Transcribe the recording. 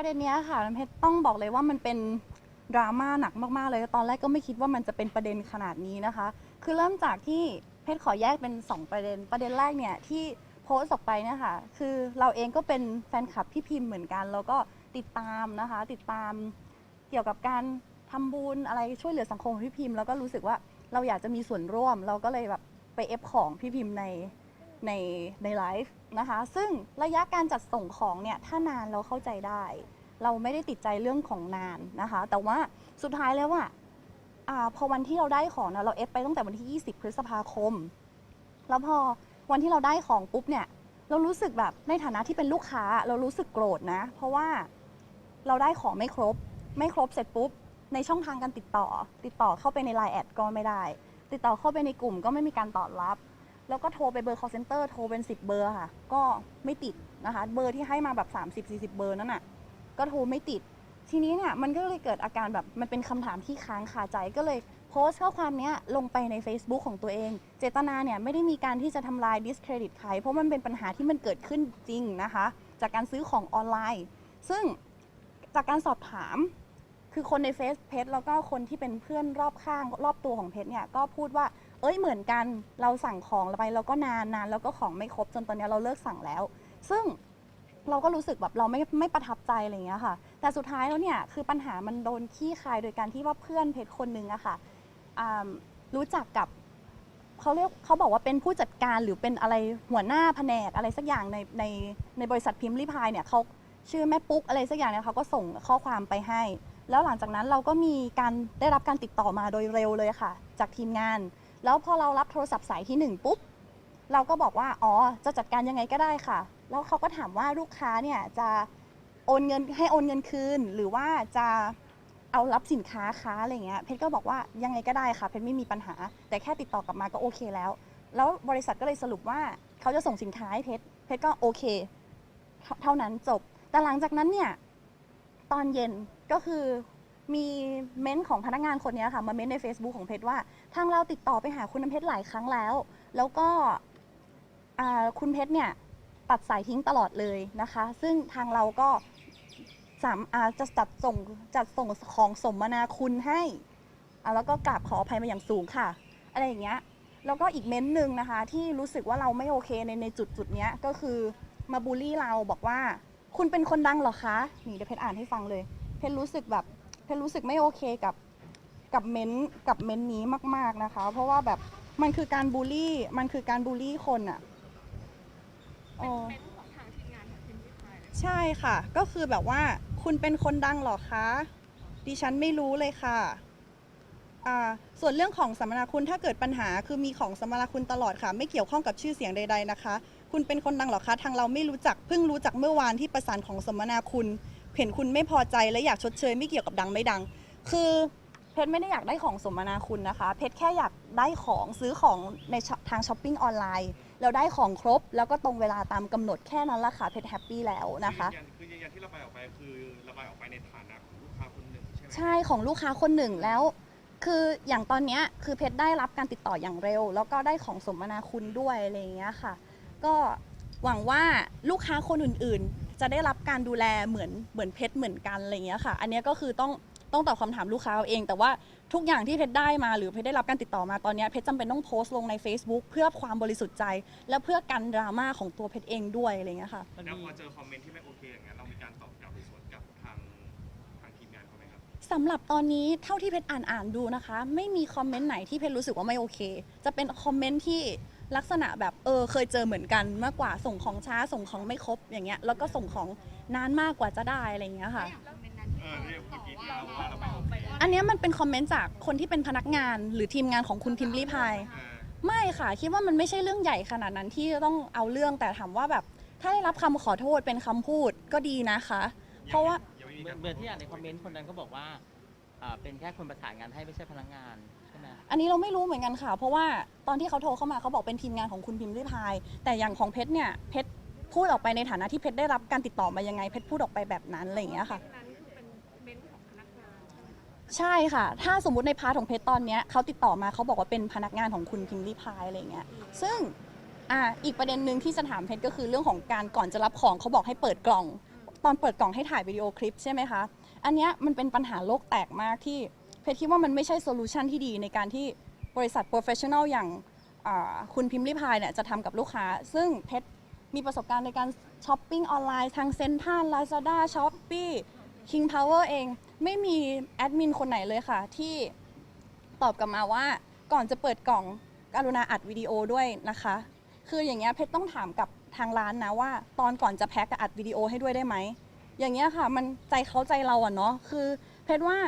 ประเด็นเนี้ยค่ะน้ำเพชรต้องบอกเลยว่ามันเป็นดราม่าหนักมากๆเลยตอนแรกก็ไม่คิดว่ามันจะเป็นประเด็นขนาดนี้นะคะ คือเริ่มจากที่เพชรขอแยกเป็น 2 ประเด็น ประเด็นแรกเนี่ยที่โพสต์ออกไปเนี่ยค่ะคือเราเองก็เป็นแฟนคลับพี่พิมพ์เหมือนกัน แล้วก็ติดตามนะคะ ติดตามเกี่ยวกับการทำบุญอะไรช่วยเหลือสังคมพี่พิมพ์แล้วก็รู้สึกว่าเราอยากจะมีส่วนร่วม เราก็เลยแบบไปเอฟของพี่พิมพ์ใน ในในไลฟ์นะคะ ซึ่งระยะการจัดส่งของเนี่ยถ้านานเราเข้าใจได้ เราไม่ได้ติดใจเรื่องของนานนะคะ แต่ว่าสุดท้ายแล้วอะอ่าพอวันที่เราได้ของนะเราเอฟไปตั้งแต่วันที่ 20 พฤษภาคม แล้วพอวันที่เราได้ของปุ๊บเนี่ย เรารู้สึกแบบในฐานะที่เป็นลูกค้าเรารู้สึกโกรธนะ เพราะว่าเราได้ของไม่ครบ ไม่ครบเสร็จปุ๊บ ในช่องทางการติดต่อ ติดต่อเข้าไปใน Line แอดก็ไม่ได้ ติดต่อเข้าไปในกลุ่มก็ไม่มีการตอบรับ แล้วก็โทรไปเบอร์ call center โทรเป็น 10 เบอร์ค่ะ ก็ไม่ติดนะคะ เบอร์ที่ให้มาแบบ 30-40 เบอร์นั่นน่ะ ก็โทรไม่ติด ทีนี้เนี่ยมันก็เลยเกิดอาการแบบมันเป็นคำถามที่ค้างคาใจก็เลยโพสต์ข้อความเนี้ยลงไปใน Facebook ของตัวเอง เจตนาเนี่ยไม่ได้มีการที่จะทำลาย discredit ใครเพราะมันเป็นปัญหาที่มันเกิดขึ้นจริงนะคะ จากการซื้อของออนไลน์ ซึ่งจากการสอบถาม คือคนในเฟซเพจแล้วก็คนที่เป็นเพื่อนรอบข้างรอบตัวของเพจเนี่ยก็พูดว่า เอ้ยเหมือนกันเราสั่งของไปแล้วก็นานนานแล้วก็ของไม่ครบจนตอนนี้เราเลิกสั่งแล้ว ซึ่งเราก็รู้สึกแบบเราไม่ไม่ประทับใจอะไรอย่างเงี้ยค่ะ แต่สุดท้ายแล้วเนี่ยคือปัญหามันโดนขี้คายโดยการที่ว่าเพื่อนเพจคนหนึ่งอะค่ะอ่ารู้จักกับเขาเรียกเขาบอกว่าเป็นผู้จัดการหรือเป็นอะไรหัวหน้าแผนกอะไรสักอย่างในในในบริษัทพิมพ์ริพายเนี่ยเขาชื่อแม่ปุ๊กอะไรสักอย่างเนี่ยเขาก็ส่งข้อความไปให้ แล้วหลังจากนั้นเราก็มีการได้รับการติดต่อมาโดยเร็วเลยค่ะ จากทีมงาน แล้วพอเรารับโทรศัพท์สายที่หนึ่งปุ๊บ เราก็บอกว่า อ๋อ จะจัดการยังไงก็ได้ค่ะ แล้วเขาก็ถามว่าลูกค้าเนี่ยจะโอนเงินให้โอนเงินคืน หรือว่าจะเอารับสินค้าค้าอะไรเงี้ย เพชรก็บอกว่ายังไงก็ได้ค่ะ เพชรไม่มีปัญหา แต่แค่ติดต่อกลับมาก็โอเคแล้ว แล้วบริษัทก็เลยสรุปว่าเขาจะส่งสินค้าให้เพชร เพชรก็โอเค เท่านั้นจบ แต่หลังจากนั้นเนี่ยตอนเย็นก็คือมีเม้นของพนักงานคนนี้ค่ะมาเม้นใน Facebook ของเพชรว่า ทางเราติดต่อไปหาคุณน้ำเพชรหลายครั้งแล้ว แล้วก็อ่าคุณเพชรเนี่ยตัดสายทิ้งตลอดเลยนะคะ ซึ่งทางเราก็สามอาจะจัดส่งจัดส่งของสมนาคุณให้อ่าแล้วก็กราบขออภัยมาอย่างสูงค่ะ อะไรอย่างเงี้ย แล้วก็อีกเม้นต์หนึ่งนะคะ ที่รู้สึกว่าเราไม่โอเคในในจุดจุดเนี้ยก็คือมาบูลลี่เราบอกว่า คุณเป็นคนดังเหรอคะ นี่เดี๋ยวเพชรอ่านให้ฟังเลย เพชรรู้สึกแบบ เพชรรู้สึกไม่โอเคกับ กับเม้นต์กับเม้นต์นี้มาก ๆนะคะ เพราะว่าแบบมันคือการบูลลี่ มันคือการบูลลี่คนอะอ๋อเป็นของทางทีมงานของพิมพ์ริพายเลยใช่ค่ะ ก็คือแบบว่าคุณเป็นคนดังเหรอคะ ดิฉันไม่รู้เลยค่ะอ่าส่วนเรื่องของสัมมนาคุณถ้าเกิดปัญหาคือมีของสัมมนาคุณตลอดค่ะ ไม่เกี่ยวข้องกับชื่อเสียงใด ๆนะคะ คุณเป็นคนดังเหรอคะ ทางเราไม่รู้จักเพิ่งรู้จักเมื่อวานที่ประสานของสัมมนาคุณ เห็นคุณไม่พอใจและอยากชดเชย ไม่เกี่ยวกับดังไม่ดัง คือ เพชรไม่ได้อยากได้ของสมนาคุณนะคะ เพชรแค่อยากได้ของซื้อของในช้อทางช้อปปิ้งออนไลน์แล้วได้ของครบ แล้วก็ตรงเวลาตามกำหนดแค่นั้นละค่ะเพชรแฮปปี้แล้วนะคะยืนยันคือยืนยันที่ระบายออกไปคือระบายออกไปในฐานะของลูกค้าคนหนึ่งใช่ไหมใช่ของลูกค้าคนหนึ่งแล้ว คืออย่างตอนเนี้ยคือเพชรได้รับการติดต่ออย่างเร็ว แล้วก็ได้ของสมนาคุณด้วยอะไรอย่างเงี้ยค่ะ ก็หวังว่าลูกค้าคนอื่นๆ จะได้รับการดูแลเหมือนเหมือนเพชรเหมือนกันอะไรอย่างเงี้ยค่ะ อันเนี้ยก็คือต้อง ต้องตอบคำถามลูกค้าเอาเอง แต่ว่าทุกอย่างที่เพชรได้มาหรือเพชรได้รับการติดต่อมาตอนเนี้ยเพชรจำเป็นต้องโพสต์ลงใน Facebook เพื่อความบริสุทธิ์ใจ และเพื่อกันดราม่าของตัวเพชรเองด้วยอะไรอย่างเงี้ยค่ะ แล้วพอเจอคอมเมนต์ที่ไม่โอเคอย่างนั้นเรามีการตอบกลับหรือสวนกลับทางทางทีมงานเขาไหมครับ สำหรับตอนนี้เท่าที่เพชรอ่านอ่านดูนะคะ ไม่มีคอมเมนต์ไหนที่เพชรรู้สึกว่าไม่โอเค จะเป็นคอมเมนต์ที่ลักษณะแบบเออเคยเจอเหมือนกันมากกว่าส่งของช้าส่งของไม่ครบอย่างเงี้ยแล้วก็ส่งของนานมากกว่าจะได้อะไรอย่างเงี้ยค่ะแล้วเป็นนั้นที่เออเรียกต่อเมื่อกี้ว่าที่เราว่าเราไม่เราโอไปเคว่า อันเนี้ยมันเป็นคอมเมนต์จากคนที่เป็นพนักงานหรือทีมงานของคุณพิมพ์รีพายอ่าไม่ค่ะคิดว่ามันไม่ใช่เรื่องใหญ่ขนาดนั้นที่จะต้องเอาเรื่องแต่ถามว่าแบบ ถ้าได้รับคำขอโทษเป็นคำพูดก็ดีนะคะ เพราะว่ายังไม่มีเหมืกาอนรเหมือนที่อ่านในคอมเมนต์คนนั้นก็บอกว่าอ่าเป็นแค่คนประสานงานให้ไม่ใช่พนักงานใช่ไหมอันนี้เราไม่รู้เหมือนกันค่ะ เพราะว่าตอนที่เขาโทรเข้ามาเขาบอกเป็นทีมงานของคุณพิมพ์ริพาย แต่อย่างของเพชรเนี่ยเพชรพูดออกไปในฐานะที่เพชรได้รับการติดต่อมายังไงเพชรพูดออกไปแบบนั้นอะไรอย่างเงี้ยค่ะ นั้นคือเป็นเมนต์ของพนักงาน ใช่ค่ะ ถ้าสมมติในพาร์ทของเพชรตอนเนี้ยเขาติดต่อมาเขาบอกว่าเป็นพนักงานของคุณพิมพ์ริพายอะไรเงี้ย ซึ่งอ่าอีกประเด็นหนึ่งที่จะถามเพชรก็คือเรื่องของการก่อนจะรับของเขาบอกให้เปิดกล่อง ตอนเปิดกล่องให้ถ่ายวิดีโอคลิปใช่ไหมคะ อันเนี้ยมันเป็นปัญหาโลกแตกมากที่เพชรคิดว่ามันไม่ใช่โซลูชันที่ดีในการที่บริษัทโปรเฟชชั่นอลอย่างอ่าคุณพิมพ์ริพายเนี่ยจะทำกับลูกค้า ซึ่งเพชรมีประสบการณ์ในการช้อปปิ้งออนไลน์ทางเซ็นทรัลลาซาด้าช้อปปี้ King Power เองไม่มีแอดมินคนไหนเลยค่ะ ที่ตอบกลับมาว่าก่อนจะเปิดกล่องกรุณาอัดวิดีโอด้วยนะคะ คืออย่างเงี้ยเพชรต้องถามกับทางร้านนะว่า ตอนก่อนจะแพ็กอะอัดวิดีโอให้ด้วยได้ไหมอย่างเงี้ยค่ะ มันใจเขาใจเราอะเนาะคือเพชรว่า